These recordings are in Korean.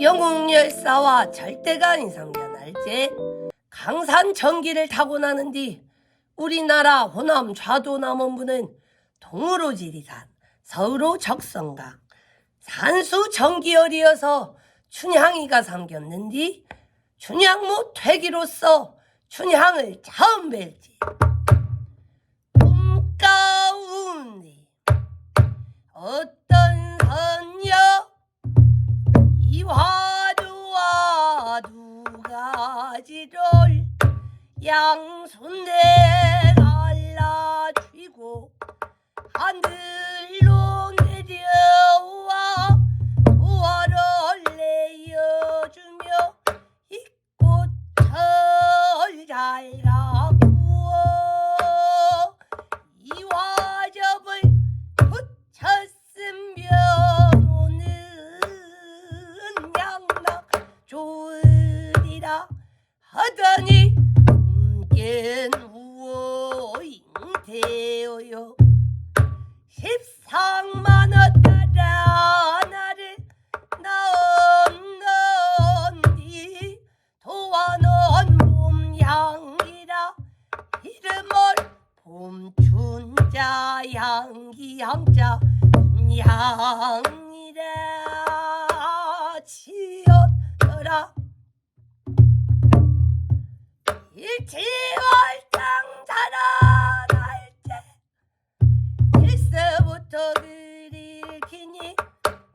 영웅 열사와 절대간 이상변 알제 강산 전기를 타고 나는 뒤 우리나라 호남 좌도 남원부는 동으로 지리산 서으로 적성강 산수 전기열이어서 춘향이가 삼겼는 뒤 춘향모 퇴기로서 춘향을 처음 뵐지. 꿈 가운데 어떤 가지를 양손에 갈라쥐고 하늘 하더니 음겐 우어 잉태어요? 십상만원 따라 나를 낳았는디 도와놓은 봄향이라 이름을 봄춘자 향자 향 지월장 자라날 때 일서부터 그리키니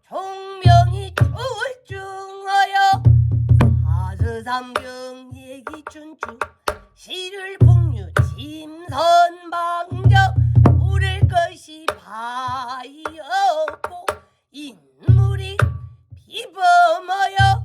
종명이 초월중하여 사스삼경 얘기춘추 시를 풍류 침 선방적 모를 것이 바이었고 인물이 비범하여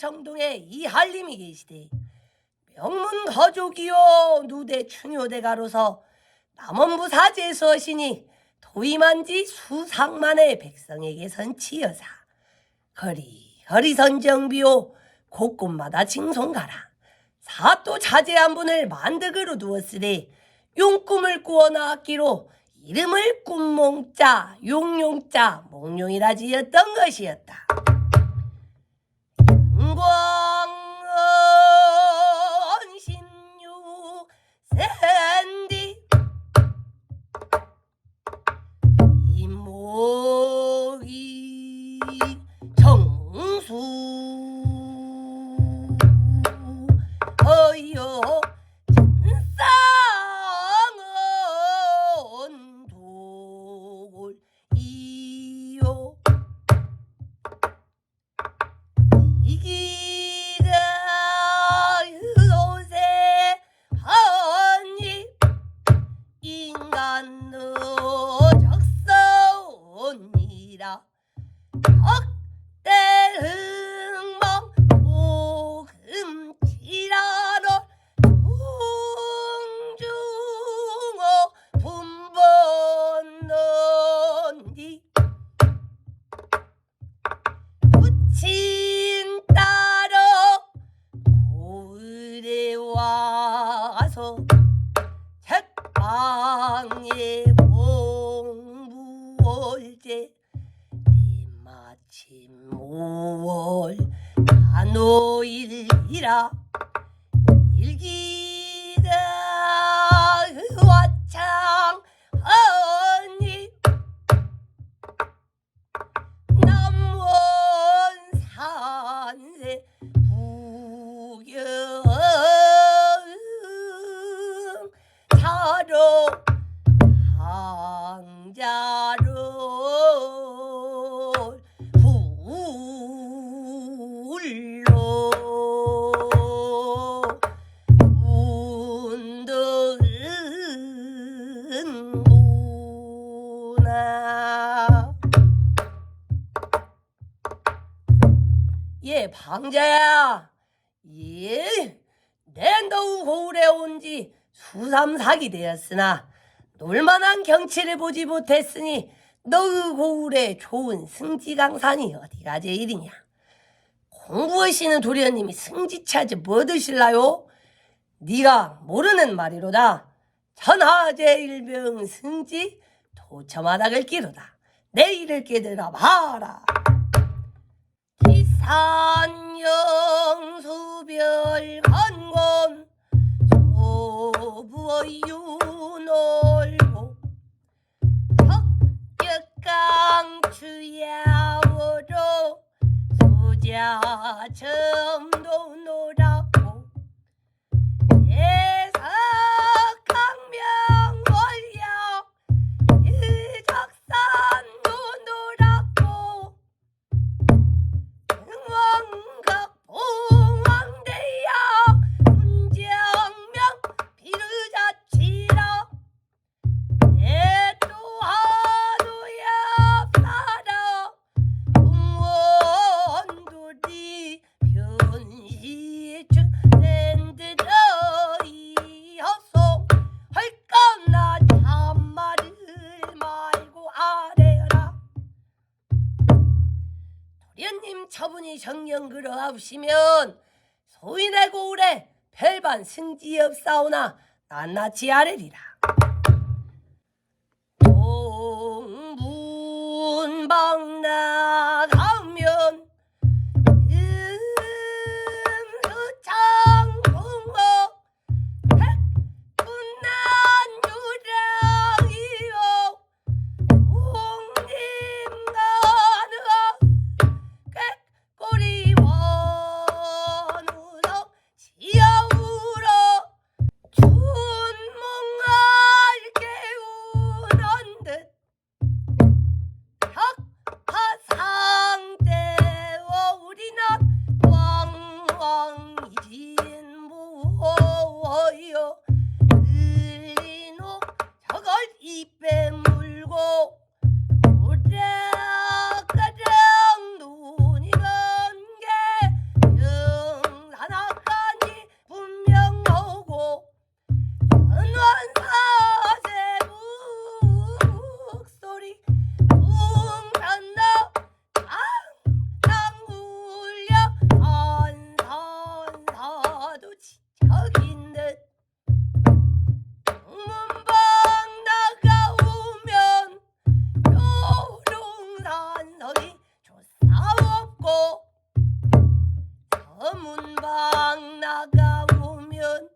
청동에 이한림이 계시되 명문 거족이요 누대 충효대가로서 남원부 사제에서 하시니 도임한 지 수상만의 백성에게 선치여사 거리 거리 선정비요 곳곳마다 징송가라 사또 자제 한 분을 만득으로 두었으니 용꿈을 꾸어 나왔기로 이름을 꿈몽자 용용자 몽룡이라 지었던 것이었다. 영 책방에 공부올제 마침 5월 단오일이라 일기 운덕은구나 예 방자야 예 낸더우 고을에 온 지 수삼사기 되었으나 놀만한 경치를 보지 못했으니 너의 고을에 좋은 승지강산이 어디가 제일이냐? 공부하시는 도련님이 승지 차지 뭐 드실라요? 네가 모르는 말이로다. 천하제 일병 승지 도처마닥을 끼로다. 내 일을 깨들어 봐라. 기산영수별 건곤 소부의 유놀고 적격강 추야오로 수자점 도련님 처분이 정령 그러하시면 소인의 고을에 별반 승지 없사오나 낱낱이 아래리라 문방 나가보면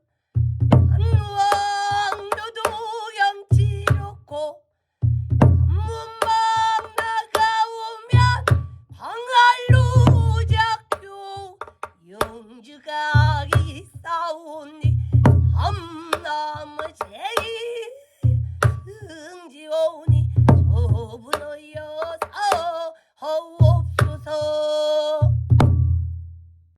한왕로도 염치롭고 문방 나가오면 방갈로 작교 영주가 기싸오니 한